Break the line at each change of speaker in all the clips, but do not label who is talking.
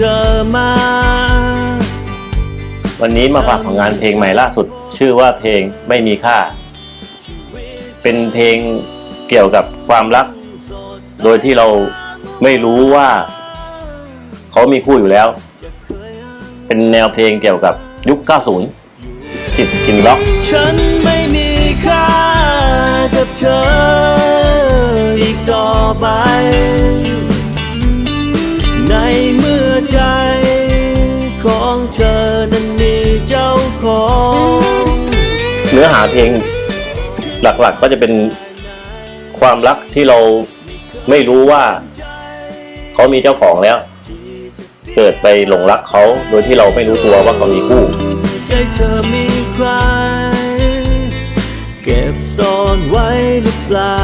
เธอมา
วันนี้มาฝากผลงานเพลงใหม่ล่าสุด ชื่อว่าเพลงไม่มีค่า เป็นเพลงเกี่ยวกับความรัก โดยที่เราไม่รู้ว่าเขามีคู่อยู่แล้ว เป็นแนวเพลงเกี่ยวกับยุค 90 ติดกินล็อก
ฉันไม่มีค่ากับเธออีกต่อไป เนื้อ
หาเพลงหลักๆก็จะเป็นความรักที่เราไม่รู้ว่าเขามีเจ้าของแล้ว เกิดไปหลงรักเขาโดยที่เราไม่รู้ตัวว่าเขามีคู่
ใจเธอมีใคร เก็บซ่อนไว้หรือเปล่า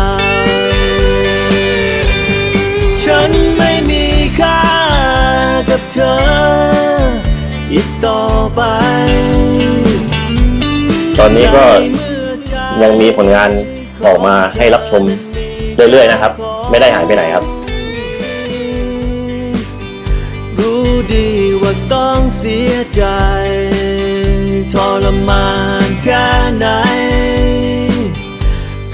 ฉันไม่มีค่ากับเธอ อีกต่อไป
ตอนนี้ก็ยังมีผลงานออกมาให้รับชมเรื่อยๆนะครับ ไม่ได้หายไปไหนครับ
รู้ดีว่าต้องเสียใจทรมานแค่ไหน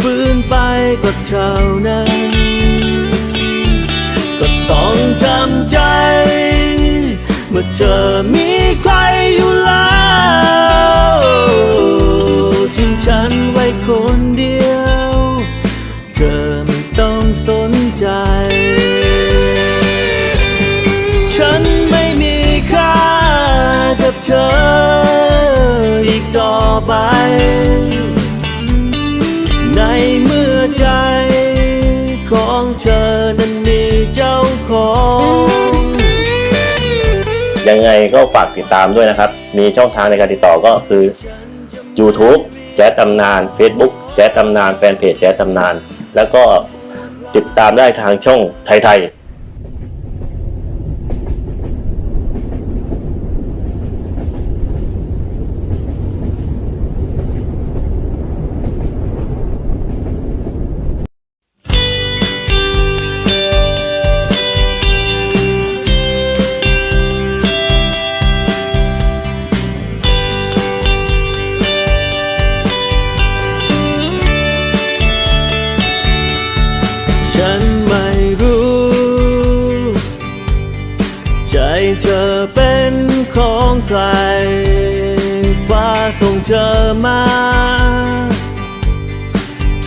ฝืนไปก็เท่านั้น ก็ต้องจำใจ เมื่อเธอมี เธออีกต่อไป ในเมื่อใจของเธอนั้นมีเจ้าของ
ยังไงก็ฝากติดตามด้วยนะครับ มีช่องทางในการติดต่อก็คือ YouTube แจ๊สตำนาน Facebook แจ๊สตำนานแฟนเพจแจ๊สตำนาน แล้วก็ติดตามได้ทางช่องไทยไทย
ฟ้าส่งเธอมา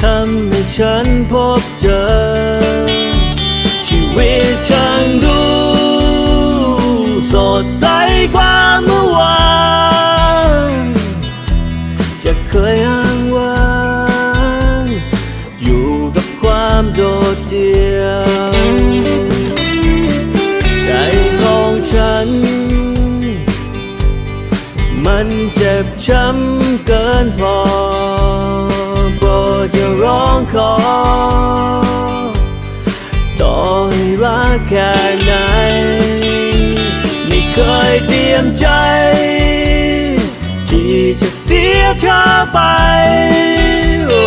ทำให้ฉันพบเจอ ชีวิตฉันดูสดใสกว่า แค่ไหน ไม่เคยเตรียมใจ ที่จะเสียเธอไป โอ้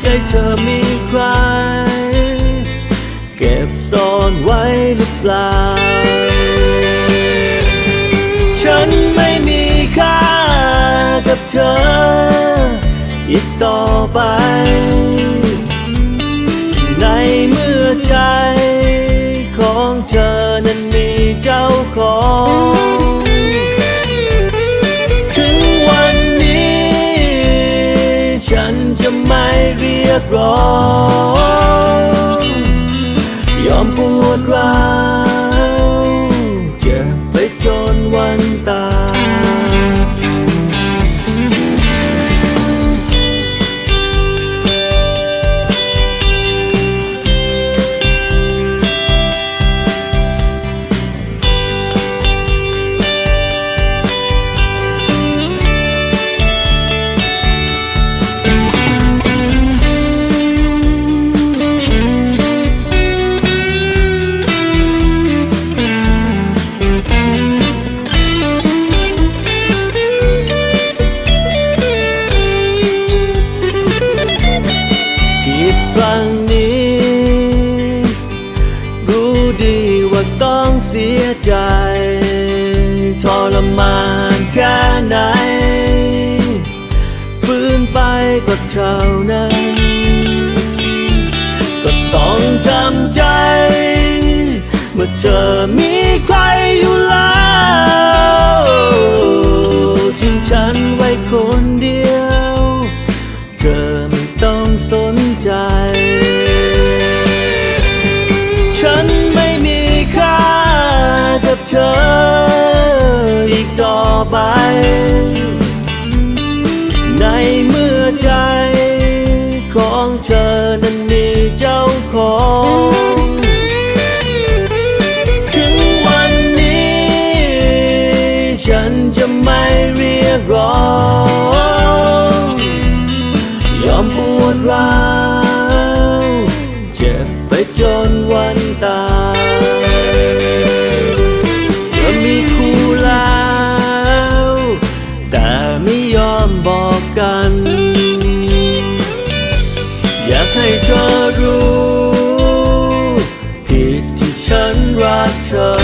ใจเธอมีใคร เก็บซ่อนไว้หรือเปล่า ฉันไม่มีค่ากับเธอ อีกต่อไป ในเมื่อใจ ของถึงวันนี้ ฉันจะไม่เรียกร้อง ยอมปวดร้าว นี้ รู้ดีว่าต้องเสียใจ ทรมานแค่ไหนฟื้นไปก็เท่านั้น ก็ต้องจำใจ เมื่อเธอมี ในเมื่อใจ 车。